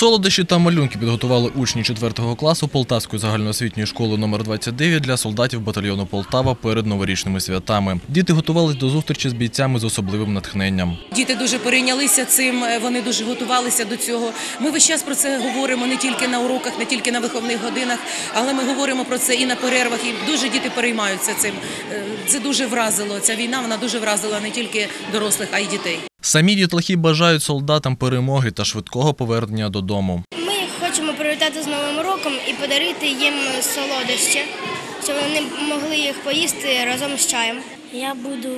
Солодощі та малюнки підготували учні 4 класу Полтавської загальноосвітньої школи номер 29 для солдатів батальйону Полтава перед новорічними святами. Діти готувались до зустрічі з бійцями з особливим натхненням. Діти дуже перейнялися цим, е, вони дуже готувалися до цього. Ми весь час про це говоримо не тільки на уроках, не тільки на виховних годинах, але ми говоримо про це і на перервах. І дуже діти переймаються цим. Е, Це дуже вразило. Ця війна вона дуже вразила не тільки дорослих, а й дітей. Самі дітлахи бажають солдатам перемоги та швидкого повернення додому. Ми хочемо привітати з Новим роком і подарити їм солодощі, щоб вони могли їх поїсти разом з чаєм. Я буду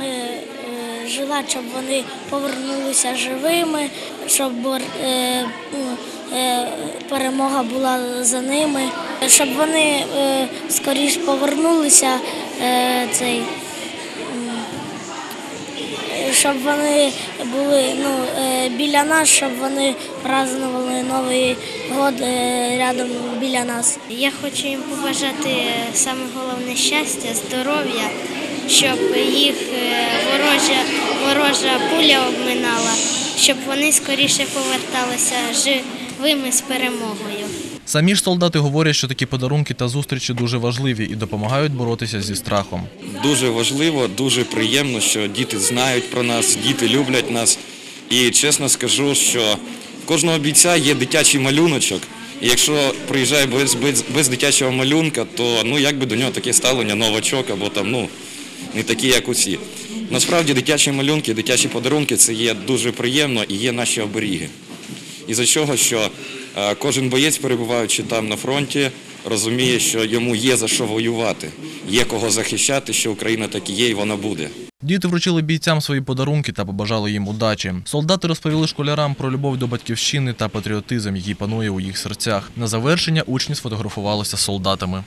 е, е, желати, щоб вони повернулися живими, щоб е, ну, е, перемога була за ними, щоб вони е, скоріш повернулися е, цей. Е, Щоб вони були ну, е, біля нас, щоб вони празднували Новий год е, рядом біля нас. Я хочу їм побажати саме головне щастя, здоров'я, щоб їх е, ворожа, ворожа пуля обминала, щоб вони скоріше поверталися живими з перемогою. Самі ж солдати говорять, що такі подарунки та зустрічі дуже важливі і допомагають боротися зі страхом. Дуже важливо, дуже приємно, що діти знають про нас, діти люблять нас. І чесно скажу, що в кожного бійця є дитячий малюночок. І якщо приїжджає без, без, без дитячого малюнка, то ну якби до нього таке ставлення новачок або там ну не такі, як усі. Насправді дитячі малюнки, дитячі подарунки це є дуже приємно і є наші оберіги. І за чого, що е, кожен боєць, перебуваючи там на фронті, розуміє, що йому є за що воювати, є кого захищати, що Україна так і є, і вона буде. Діти вручили бійцям свої подарунки та побажали їм удачі. Солдати розповіли школярам про любов до батьківщини та патріотизм, який панує у їх серцях. На завершення учні сфотографувалися з солдатами.